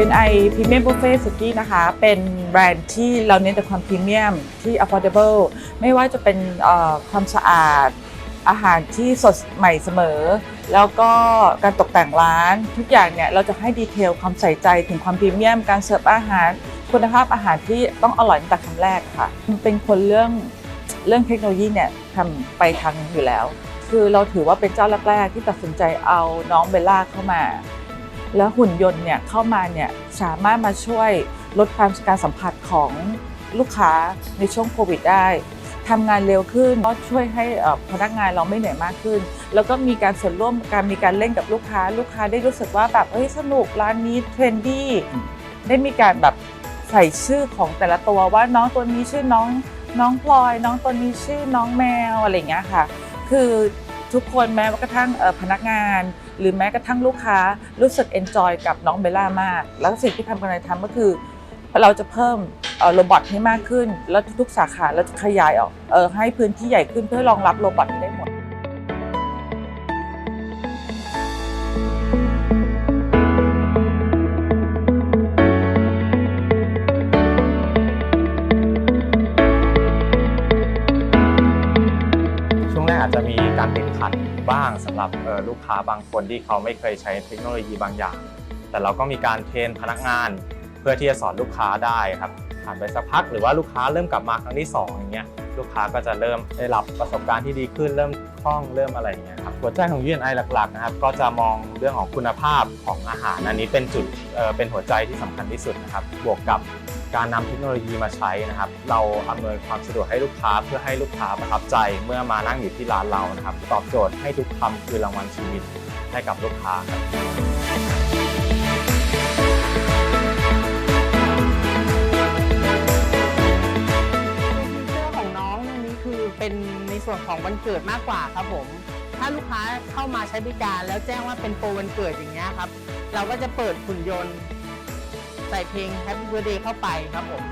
พรีเมียมบุฟเฟ่สุกี้นะคะ เป็นแบรนด์ที่เราเน้นแต่ความพรีเมียมที่ affordable ไม่ว่าจะเป็นความสะอาดอาหารที่สดใหม่เสมอ แล้วก็การตกแต่งร้าน ทุกอย่างเนี่ยเราจะให้ดีเทลความใส่ใจถึงความพรีเมียม การเสิร์ฟอาหาร คุณภาพอาหารที่ต้องอร่อยตั้งแต่คำแรกค่ะ เป็นคนเรื่องเรื่องเทคโนโลยีเนี่ยทำไปทางอยู่แล้ว คือเราถือว่าเป็นเจ้าแรกๆที่ตัดสินใจเอาน้องเบลล่าเข้ามา แล้วหุ่นยนต์เนี่ยเข้ามาเนี่ยสามารถมาช่วยลดความการสัมผัสของลูกค้าในช่วงโควิดได้ทำงานเร็วขึ้นก็ช่วยให้พนักงานเราไม่เหนื่อยมากขึ้น แล้วก็มีการส่วนร่วมการมีการเล่นกับลูกค้า ลูกค้าได้รู้สึกว่าแบบเฮ้ยสนุกร้านนี้เทรนดี้ได้มีการแบบใส่ชื่อของแต่ละตัวว่าน้องตัวนี้ชื่อน้องน้องพลอย น้องตัวนี้ชื่อน้องแมวอะไรเงี้ยค่ะ คือทุกคนแม้กระทั่งพนักงานหรือแม้กระทั่งลูกค้ารู้สึกเอนจอยกับน้องเบลล่ามาก แล้วสิ่งที่ทำกันในทำก็คือ เราจะเพิ่มโรบอทให้มากขึ้น แล้วทุกสาขาเราจะขยายออกให้พื้นที่ใหญ่ขึ้นเพื่อรองรับโรบอทได้ จจะมีการติดขัดบ้างสำหรับลูกค้าบางคนที่เขาไม่เคยใช้เทคโนโลยีบางอย่าง แต่เราก็มีการเทรนพนักงาน เพื่อที่จะสอนลูกค้าได้ครับผ่านไปสักพักหรือว่าลูกค้าเริ่มกลับมาครั้งที่สองอย่างเงี้ยลูกค้าก็จะเริ่มได้รับประสบการณ์ที่ดีขึ้นเริ่มคล่องเริ่มอะไรอย่างเงี้ยครับหัวใจของ UNI หลักๆนะครับก็จะมองเรื่องของคุณภาพของอาหารอันนี้เป็นจุดเอ่อเป็นหัวใจที่สำคัญที่สุดนะครับบวกกับ การนำเทคโนโลยีมาใช้นะครับ เราอำนวยความสะดวกให้ลูกค้าเพื่อให้ลูกค้าประทับใจเมื่อมานั่งอยู่ที่ร้านเรานะครับ ตอบโจทย์ให้ทุกคำคือรางวัลชีวิตให้กับลูกค้าครับฟีเจอร์ของน้องนนี้คือเป็นในส่วนของวันเกิดมากกว่าครับผม ถ้าลูกค้าเข้ามาใช้บริการแล้วแจ้งว่าเป็นโปรวันเกิดอย่างเงี้ยครับ เราก็จะเปิดหุ่นยนต์ ใส่เพลง Happy Birthday เข้าไปครับผม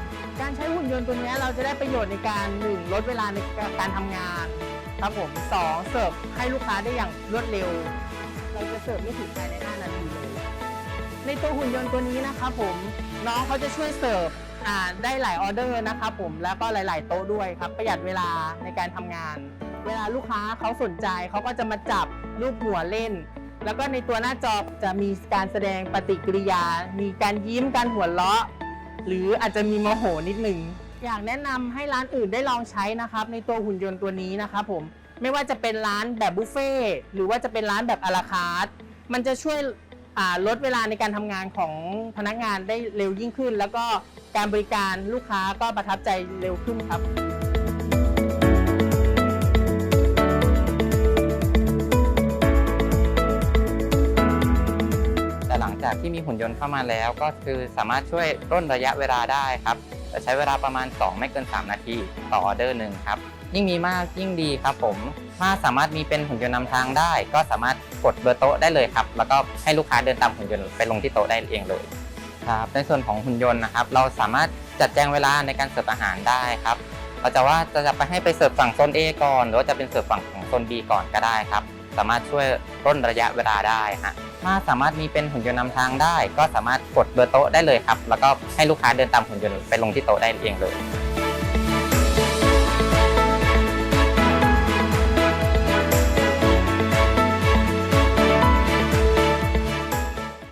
การใช้หุ่นยนต์ตัวนี้เราจะได้ประโยชน์ในการหนึ่งลดเวลาในการทำงานครับผมสองเสิร์ฟให้ลูกค้าได้อย่างรวดเร็ว เราจะเสิร์ฟไม่ถึงภายใน 5 นาทีเลย ในตัวหุ่นยนต์ตัวนี้นะครับผมน้องเขาจะช่วยเสิร์ฟอ่าได้หลายออเดอร์นะครับผมแล้วก็หลาย ๆ โต๊ะด้วยครับ ประหยัดเวลาในการทำงาน เวลาลูกค้าเขาสนใจเขาก็จะมาจับรูปหัวเล่น แล้วก็ในตัวหน้าจอจะมีการแสดงปฏิกิริยา มีการยิ้มการหัวเราะ หรืออาจจะมีโมโหนิดหนึ่งอยากแนะนำให้ร้านอื่นได้ลองใช้นะครับ ในตัวหุ่นยนต์ตัวนี้นะครับผมไม่ว่าจะเป็นร้านแบบบุฟเฟ่ต์หรือว่าจะเป็นร้านแบบอาราคาร์ทมันจะช่วยลดเวลาในการทำงานของพนักงานได้เร็วยิ่งขึ้น แล้วก็การบริการลูกค้าก็ประทับใจเร็วขึ้นครับ จากที่มีหุ่นยนต์เข้ามาแล้ว ก็คือสามารถช่วยร่นระยะเวลาได้ครับจะใช้เวลาประมาณ 2 ไม่เกิน 3 นาทีต่อออเดอร์หนึ่งครับยิ่งมีมากยิ่งดีครับผมถ้าสามารถมีเป็นหุ่นยนต์นำทางได้ ก็สามารถกดเบอร์โต๊ะได้เลยครับ แล้วก็ให้ลูกค้าเดินตามหุ่นยนต์ไปลงที่โต๊ะได้เองเลยครับในส่วนของหุ่นยนต์นะครับ เราสามารถจัดแจงเวลาในการเสิร์ฟอาหารได้ครับเราจะว่าจะไปให้ไปเสิร์ฟฝั่งโซน A ก่อน หรือว่าจะเป็นเสิร์ฟฝั่งของโซน B ก่อนก็ได้ครับ สามารถช่วยร่นระยะเวลาได้ฮะ ถ้าสามารถมีเป็นหุ่นยนต์นำทางได้ ก็สามารถกดเบอร์โต๊ะได้เลยครับ แล้วก็ให้ลูกค้าเดินตามหุ่นยนต์ไปลงที่โต๊ะได้เองเลย